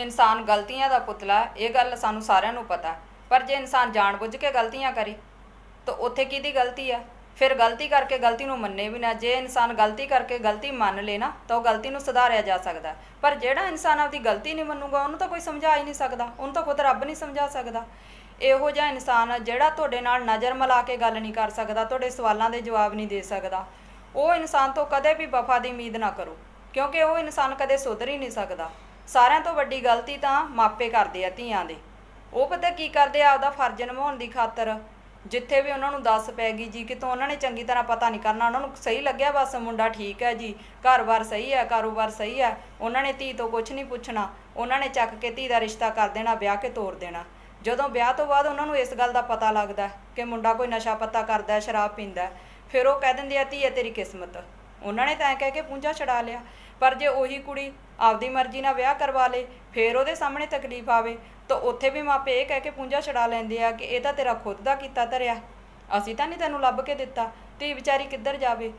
ਇਨਸਾਨ ਗਲਤੀਆਂ ਦਾ ਪੁਤਲਾ ਇਹ ਗੱਲ ਸਾਨੂੰ ਸਾਰਿਆਂ ਨੂੰ ਪਤਾ ਪਰ ਜੇ ਇਨਸਾਨ ਜਾਣਬੁੱਝ ਕੇ ਗਲਤੀਆਂ ਕਰੇ, ਤਾਂ ਉੱਥੇ ਕਿਹਦੀ ਗਲਤੀ ਆ? ਫਿਰ ਗਲਤੀ ਕਰਕੇ ਗਲਤੀ ਨੂੰ ਮੰਨੇ ਵੀ ਨਾ। ਜੇ ਇਨਸਾਨ ਗਲਤੀ ਕਰਕੇ ਗਲਤੀ ਮੰਨ ਲੇ ਨਾ, ਤਾਂ ਉਹ ਗਲਤੀ ਨੂੰ ਸੁਧਾਰਿਆ ਜਾ ਸਕਦਾ ਪਰ ਜਿਹੜਾ ਇਨਸਾਨ ਆਪਦੀ ਗਲਤੀ ਨਹੀਂ ਮੰਨੂਗਾ, ਉਹਨੂੰ ਤਾਂ ਕੋਈ ਸਮਝਾ ਹੀ ਨਹੀਂ ਸਕਦਾ। ਉਹਨੂੰ ਤਾਂ ਖੁਦ ਰੱਬ ਨਹੀਂ ਸਮਝਾ ਸਕਦਾ। ਇਹੋ ਜਿਹਾ ਇਨਸਾਨ ਆ ਜਿਹੜਾ ਤੁਹਾਡੇ ਨਾਲ ਨਜ਼ਰ ਮਿਲਾ ਕੇ ਗੱਲ ਨਹੀਂ ਕਰ ਸਕਦਾ, ਤੁਹਾਡੇ ਸਵਾਲਾਂ ਦੇ ਜਵਾਬ ਨਹੀਂ ਦੇ ਸਕਦਾ। ਉਹ ਇਨਸਾਨ ਤੋਂ ਕਦੇ ਵੀ ਵਫਾ ਦੀ ਉਮੀਦ ਨਾ ਕਰੋ, ਕਿਉਂਕਿ ਉਹ ਇਨਸਾਨ ਕਦੇ ਸੁਧਰ ਹੀ ਨਹੀਂ ਸਕਦਾ। ਸਾਰਿਆਂ ਤੋਂ ਵੱਡੀ ਗਲਤੀ ਤਾਂ ਮਾਪੇ ਕਰਦੇ ਆ ਧੀਆਂ ਦੇ। ਉਹ ਪਤਾ ਕੀ ਕਰਦੇ ਆ, ਆਪਦਾ ਫਰਜ਼ ਨਿਭਾਉਣ ਦੀ ਖਾਤਰ ਜਿੱਥੇ ਵੀ ਉਹਨਾਂ ਨੂੰ ਦੱਸ ਪੈ ਗਈ ਜੀ, ਕਿਤੋਂ ਉਹਨਾਂ ਨੇ ਚੰਗੀ ਤਰ੍ਹਾਂ ਪਤਾ ਨਹੀਂ ਕਰਨਾ, ਉਹਨਾਂ ਨੂੰ ਸਹੀ ਲੱਗਿਆ ਬਸ ਮੁੰਡਾ ਠੀਕ ਹੈ ਜੀ, ਘਰ-ਬਾਰ ਸਹੀ ਹੈ, ਕਾਰੋਬਾਰ ਸਹੀ ਹੈ, ਉਹਨਾਂ ਨੇ ਧੀ ਤੋਂ ਕੁਝ ਨਹੀਂ ਪੁੱਛਣਾ, ਉਹਨਾਂ ਨੇ ਚੱਕ ਕੇ ਧੀ ਦਾ ਰਿਸ਼ਤਾ ਕਰ ਦੇਣਾ, ਵਿਆਹ ਕੇ ਤੋਰ ਦੇਣਾ। ਜਦੋਂ ਵਿਆਹ ਤੋਂ ਬਾਅਦ ਉਹਨਾਂ ਨੂੰ ਇਸ ਗੱਲ ਦਾ ਪਤਾ ਲੱਗਦਾ ਕਿ ਮੁੰਡਾ ਕੋਈ ਨਸ਼ਾ ਪੱਤਾ ਕਰਦਾ ਹੈ, ਸ਼ਰਾਬ ਪੀਂਦਾ ਫਿਰ ਉਹ ਕਹਿ ਦਿੰਦੇ ਆ ਧੀ ਹੈ ਤੇਰੀ ਕਿਸਮਤ। ਉਹਨਾਂ ਨੇ ਤਾਂ ਕਹਿ ਕੇ ਪੂੰਝਾ ਛਡਾ ਲਿਆ। ਪਰ ਜੇ ਉਹੀ ਕੁੜੀ ਆਪਦੀ ਮਰਜ਼ੀ ਨਾਲ ਵਿਆਹ ਕਰਵਾ ਲੇ, ਫਿਰ ਉਹਦੇ ਸਾਹਮਣੇ ਤਕਲੀਫ ਆਵੇ, ਤਾਂ ਉੱਥੇ ਵੀ ਮਾਪੇ ਇਹ ਕਹਿ ਕੇ ਪੂੰਝਾ ਛਡਾ ਲੈਂਦੇ ਆ ਕਿ ਇਹ ਤਾਂ ਤੇਰਾ ਖੁਦ ਦਾ ਕੀਤਾ ਧਰਿਆ। ਅਸੀਂ ਤਾਂ ਨਹੀਂ ਤੈਨੂੰ ਲੱਭ ਕੇ ਦਿੱਤਾ, ਧੀ ਵਿਚਾਰੀ ਕਿੱਧਰ ਜਾਵੇ?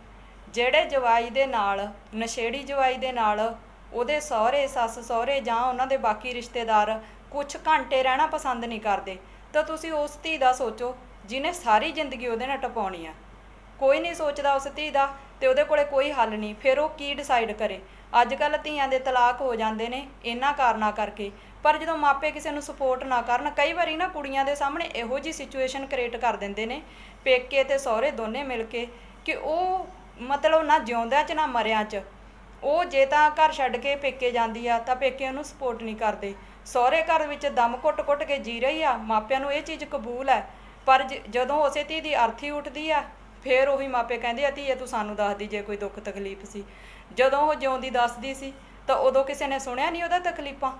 ਜਿਹੜੇ ਜਵਾਈ ਦੇ ਨਾਲ, ਨਸ਼ੇੜੀ ਜਵਾਈ ਦੇ ਨਾਲ, ਉਹਦੇ ਸਹੁਰੇ, ਸੱਸ ਸਹੁਰੇ ਜਾਂ ਉਹਨਾਂ ਦੇ ਬਾਕੀ ਰਿਸ਼ਤੇਦਾਰ ਕੁਝ ਘੰਟੇ ਰਹਿਣਾ ਪਸੰਦ ਨਹੀਂ ਕਰਦੇ, ਤਾਂ ਤੁਸੀਂ ਉਸ ਧੀ ਦਾ ਸੋਚੋ, ਜਿਹਨੇ ਸਾਰੀ ਜ਼ਿੰਦਗੀ ਉਹਦੇ ਨਾਲ ਟਪਾਉਣੀ ਆ। ਕੋਈ ਨਹੀਂ ਸੋਚਦਾ ਉਸ ਧੀ ਦਾ ਤੇ ਉਹਦੇ ਕੋਲੇ ਕੋਈ ਹੱਲ ਨਹੀਂ, ਫਿਰ ਉਹ ਕੀ ਡਿਸਾਈਡ ਕਰੇ? ਅੱਜ ਕੱਲ੍ਹ ਧੀਆਂ ਦੇ ਤਲਾਕ ਹੋ ਜਾਂਦੇ ਨੇ ਇਹਨਾਂ ਕਾਰਨਾਂ ਕਰਕੇ। ਪਰ ਜਦੋਂ ਮਾਪੇ ਕਿਸੇ ਨੂੰ ਸਪੋਰਟ ਨਾ ਕਰਨ, ਕਈ ਵਾਰੀ ਨਾ ਕੁੜੀਆਂ ਦੇ ਸਾਹਮਣੇ ਇਹੋ ਜੀ ਸਿਚੁਏਸ਼ਨ ਕ੍ਰੀਏਟ ਕਰ ਦਿੰਦੇ ਨੇ, ਪੇਕੇ ਤੇ ਸਹੁਰੇ ਦੋਨੇ ਮਿਲ ਕੇ, ਕਿ ਉਹ ਮਤਲਬ ਨਾ ਜਿਉਂਦਿਆਂ 'ਚ, ਨਾ ਮਰਿਆਂ 'ਚ। ਉਹ ਜੇ ਤਾਂ ਘਰ ਛੱਡ ਕੇ ਪੇਕੇ ਜਾਂਦੀ ਆ, ਤਾਂ ਪੇਕੇ ਉਹਨੂੰ ਸਪੋਰਟ ਨਹੀਂ ਕਰਦੇ। ਸਹੁਰੇ ਘਰ ਵਿੱਚ ਦਮ ਘੁੱਟ-ਘੁੱਟ ਕੇ ਜੀ ਰਹੀ ਆ, ਮਾਪਿਆਂ ਨੂੰ ਇਹ ਚੀਜ਼ ਕਬੂਲ ਹੈ। ਪਰ ਜਦੋਂ ਉਸੇ ਧੀ ਦੀ ਅਰਥੀ ਉੱਠਦੀ ਆ ਫਿਰ ਉਹੀ ਮਾਪੇ ਕਹਿੰਦੇ ਆ, ਧੀਏ, ਤੂੰ ਸਾਨੂੰ ਦੱਸਦੀ ਜੇ ਕੋਈ ਦੁੱਖ ਤਕਲੀਫ ਸੀ। ਜਦੋਂ ਉਹ ਜਿਉਂਦੀ ਦੱਸਦੀ ਸੀ, ਤਾਂ ਉਦੋਂ ਕਿਸੇ ਨੇ ਸੁਣਿਆ ਨਹੀਂ ਉਹਦਾ ਤਕਲੀਫਾਂ।